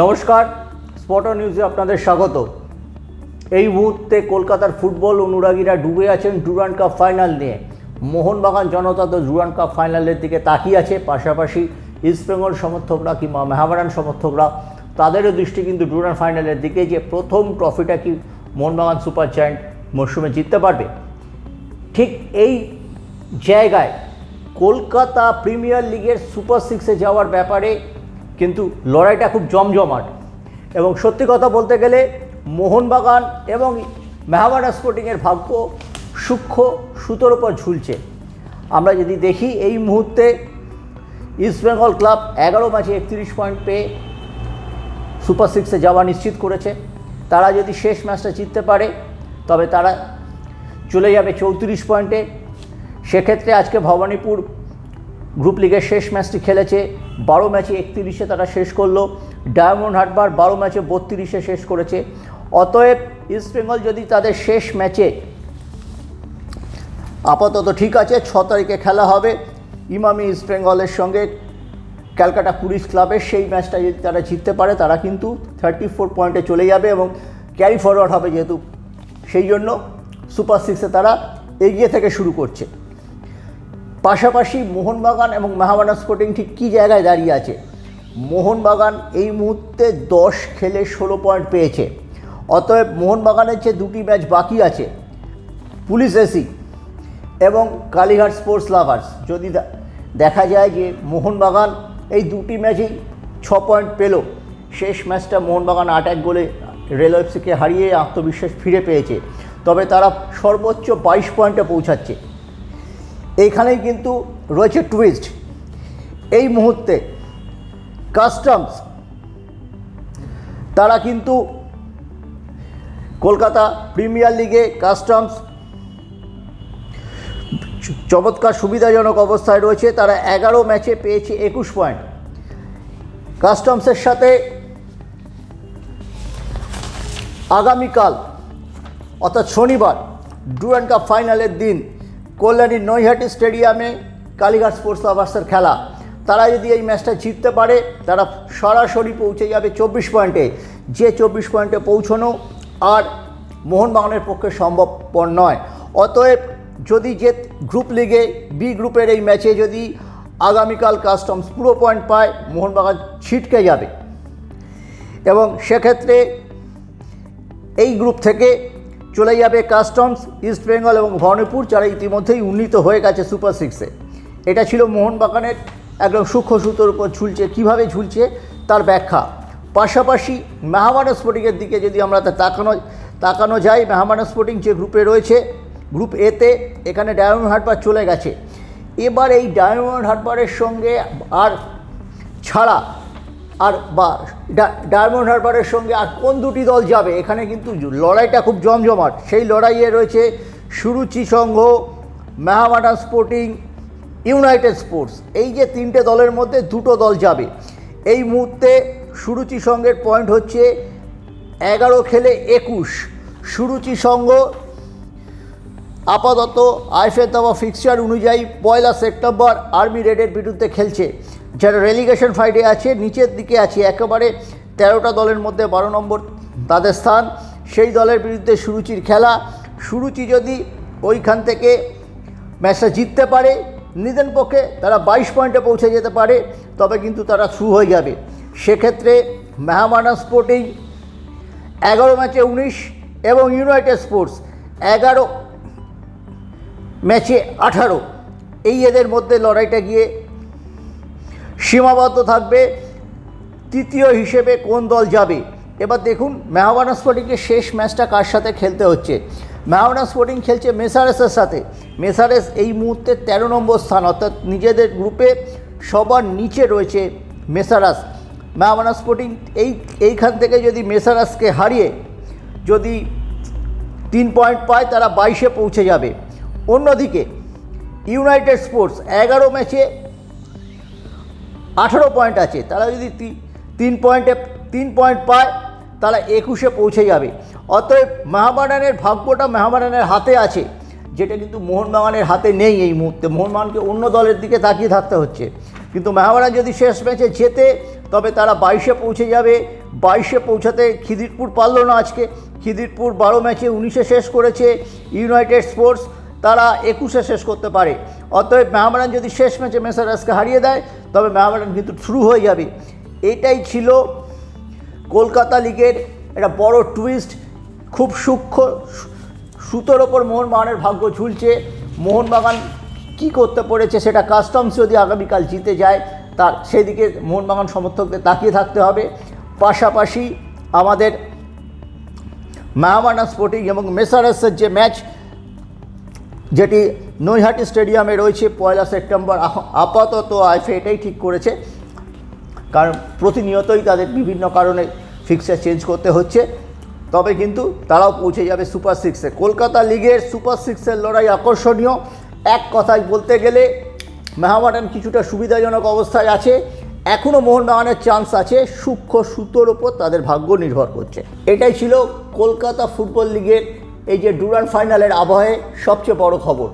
নমস্কার, স্পট নিউজে আপনাদের স্বাগত। এই মুহূর্তে কলকাতার ফুটবল অনুরাগীরা ডুবে আছেন ডুরান্ড কাপ ফাইনাল নিয়ে। মোহনবাগান জনতা তো ডুরান্ড কাপ ফাইনালের দিকে তাকিয়ে আছে, পাশাপাশি ইস্টবেঙ্গল সমর্থকরা কিংবা মেহাবারান সমর্থকরা, তাদেরও দৃষ্টি কিন্তু ডুরান্ড ফাইনালের দিকে যে প্রথম ট্রফিটা কি মোহনবাগান সুপার জায়ান্ট মরশুমে জিততে পারবে। ঠিক এই জায়গায় কলকাতা প্রিমিয়ার লিগের সুপার সিক্সে যাওয়ার ব্যাপারে কিন্তু লড়াইটা খুব জমজমাট। এবং সত্যি কথা বলতে গেলে মোহনবাগান এবং মেহাবানা স্পোর্টিংয়ের ভাগ্য সূক্ষ্ম সুতোর ওপর ঝুলছে। আমরা যদি দেখি এই মুহূর্তে ইস্টবেঙ্গল ক্লাব এগারো ম্যাচে একত্রিশ পয়েন্ট পেয়ে সুপার সিক্সে যাওয়া নিশ্চিত করেছে। তারা যদি শেষ ম্যাচটা জিততে পারে, তবে তারা চলে যাবে চৌত্রিশ পয়েন্টে সেক্ষেত্রে আজকে ভবানীপুর গ্রুপ লিগের শেষ ম্যাচটি খেলেছে বারো ম্যাচে একত্রিশে তারা শেষ করল। ডায়মন্ড হারবার বারো ম্যাচে বত্রিশে শেষ করেছে। অতএব ইস্টবেঙ্গল যদি তাদের শেষ ম্যাচে আপাতত ঠিক আছে, ছ তারিখে খেলা হবে ইমামি ইস্টবেঙ্গলের সঙ্গে। ক্যালকাটা পুলিশ ক্লাবের সেই ম্যাচটা যদি তারা জিততে পারে, তারা কিন্তু থার্টি ফোর পয়েন্টে চলে যাবে এবং ক্যারি ফরওয়ার্ড হবে যেহেতু। সেই জন্য সুপার সিক্সে তারা এগিয়ে থেকে শুরু করছে। পাশাপাশি মোহনবাগান এবং মেহাবানা স্পোর্টিং ঠিক কী জায়গায় দাঁড়িয়ে আছে? মোহনবাগান এই মুহূর্তে দশ খেলে ষোলো পয়েন্ট পেয়েছে। অতএব মোহনবাগানের যে দুটি ম্যাচ বাকি আছে, পুলিশ এসি এবং কালীঘাট স্পোর্টস লাভার্স যদি দেখা যায় যে মোহনবাগান এই দুটি ম্যাচেই ছ পয়েন্ট পেল, শেষ ম্যাচটা মোহনবাগান আট এক গোলে রেল এফসিকে হারিয়ে আত্মবিশ্বাস ফিরে পেয়েছে। তবে তারা সর্বোচ্চ বাইশ পয়েন্টে পৌঁছাচ্ছে। এইখানেই কিন্তু রয়েছে টুইস্ট এই মুহূর্তে কাস্টমস তারা কিন্তু কলকাতা প্রিমিয়ার লিগে কাস্টমস চমৎকার সুবিধাজনক অবস্থায় রয়েছে। তারা এগারো ম্যাচে পেয়েছে একুশ পয়েন্ট কাস্টমসের সাথে আগামীকাল, অর্থাৎ শনিবার ডুরান্ড কাপ ফাইনালের দিন কল্যাণীর নৈহাটি স্টেডিয়ামে কালীঘাট স্পোর্টস লাভার্সের খেলা। তারা যদি এই ম্যাচটা জিততে পারে, তারা সরাসরি পৌঁছে যাবে চব্বিশ পয়েন্টে। যে চব্বিশ পয়েন্টে পৌঁছানো আর মোহনবাগানের পক্ষে সম্ভবপর নয়। অতএব যদি যে গ্রুপ লিগে, বি গ্রুপের এই ম্যাচে যদি আগামীকাল কাস্টমস পুরো পয়েন্ট পায়, মোহনবাগান ছিটকে যাবে। এবং সেক্ষেত্রে এই গ্রুপ থেকে চলে যাবে কাস্টমস ইস্ট বেঙ্গল এবং ভবানীপুর যারা ইতিমধ্যেই উন্নীত হয়ে গেছে সুপার সিক্সে এটা ছিল মোহনবাগানের একদম সূক্ষ্ম সুতোর উপর ঝুলছে। কীভাবে ঝুলছে? তার ব্যাখ্যা। পাশাপাশি মেহামানা স্পোর্টিংয়ের দিকে যদি আমরা তাকানো তাকানো যায় মেহামানা স্পোর্টিং যে গ্রুপে রয়েছে গ্রুপ এতে এখানে ডায়মন্ড হারবার চলে গেছে। এবার এই ডায়মন্ড হারবারের সঙ্গে আর ছাড়া আর বা ডায়মন্ড হারবারের সঙ্গে আর কোন দুটি দল যাবে? এখানে কিন্তু লড়াইটা খুব জমজমাট। সেই লড়াইয়ে রয়েছে Suruchi Sangha Mohammedan Sporting, United Sports. এই যে তিনটে দলের মধ্যে দুটো দল যাবে। এই মুহূর্তে সুরুচি সংঘের পয়েন্ট হচ্ছে এগারো খেলে একুশ। সুরুচি সংঘ আপাতত আইফের দেওয়া ফিক্সচার অনুযায়ী পয়লা সেপ্টেম্বর আর্মি রেডের বিরুদ্ধে খেলছে। যারা রেলিগেশন ফাইটে আছে, নিচের দিকে আছে, একেবারে তেরোটা দলের মধ্যে বারো নম্বর তাদের স্থান। সেই দলের বিরুদ্ধে সুরুচির খেলা। সুরুচি যদি ওইখান থেকে ম্যাচটা জিততে পারে, নিজের পক্ষে তারা বাইশ পয়েন্টে পৌঁছে যেতে পারে, তবে কিন্তু তারা থ্রু হয়ে যাবে। সেক্ষেত্রে মেহামানা স্পোর্টিং এগারো ম্যাচে উনিশ এবং ইউনাইটেড স্পোর্টস এগারো ম্যাচে আঠারো। এই এদের মধ্যে লড়াইটা গিয়ে সীমাবদ্ধ থাকবে। তৃতীয় হিসেবে কোন দল যাবে? এবার দেখুন মেহাবানা স্পোর্টিংকে শেষ ম্যাচটা কার সাথে খেলতে হচ্ছে? মেহাবানা স্পোর্টিং খেলছে মেসারেসের সাথে। মেসারেস এই মুহূর্তে তেরো নম্বর স্থান, অর্থাৎ নিজেদের গ্রুপে সবার নিচে রয়েছে মেসারাস মেহাবানা স্পোর্টিং এই, এইখান থেকে যদি মেসারাসকে হারিয়ে যদি তিন পয়েন্ট পায়, তারা বাইশে পৌঁছে যাবে। অন্যদিকে ইউনাইটেড স্পোর্টস এগারো ম্যাচে আঠারো পয়েন্ট আছে তারা যদি তিন পয়েন্টে তিন পয়েন্ট পায় তারা একুশে পৌঁছে যাবে। অতএব মেহাবাডানের ভাগ্যটা মেহাবাডানের হাতে আছে, যেটা কিন্তু মোহনবাগানের হাতে নেই এই মুহূর্তে। মোহনবাগানকে অন্য দলের দিকে তাকিয়ে থাকতে হচ্ছে। কিন্তু মেহাবাডান যদি শেষ ম্যাচে জেতে, তবে তারা বাইশে পৌঁছে যাবে। বাইশে পৌঁছাতে খিদিরপুর পারল না আজকে। খিদিরপুর বারো ম্যাচে উনিশে শেষ করেছে ইউনাইটেড স্পোর্টস। তারা একুশে শেষ করতে পারে। অতএব মেহামারান যদি শেষ ম্যাচে মেসারাসকে হারিয়ে দেয় তবে মেহামারান কিন্তু থ্রু হয়ে যাবে। এটাই ছিল কলকাতা লিগের একটা বড় টুইস্ট খুব সূক্ষ্ম সুতোর ওপর মোহনবাগানের ভাগ্য ঝুলছে। মোহনবাগান কি করতে পড়েছে সেটা কাস্টমস যদি আগামীকাল জিতে যায়, তার সেদিকে মোহনবাগান সমর্থকদের তাকিয়ে থাকতে হবে। পাশাপাশি আমাদের মায়ামানা স্পোর্টিং এবং মেসারাসের যে ম্যাচ যেটি নৈহাটি স্টেডিয়ামে রয়েছে পয়লা সেপ্টেম্বর। আপাতত আইফে এটাই ঠিক করেছে। কারণ প্রতিনিয়তই তাদের বিভিন্ন কারণে ফিক্সার চেঞ্জ করতে হচ্ছে। তবে কিন্তু তারাও পৌঁছে যাবে সুপার সিক্সে কলকাতা লিগের সুপার সিক্সের লড়াই আকর্ষণীয়। এক কথায় বলতে গেলে মেহামাডান কিছুটা সুবিধাজনক অবস্থায় আছে। এখনও মোহনবাগানের চান্স আছে। সূক্ষ্ম সুতোর ওপর তাদের ভাগ্য নির্ভর করছে। এটাই ছিল কলকাতা ফুটবল লিগের এই যে ডুরান ফাইনালের আবহে সবচেয়ে বড় খবর।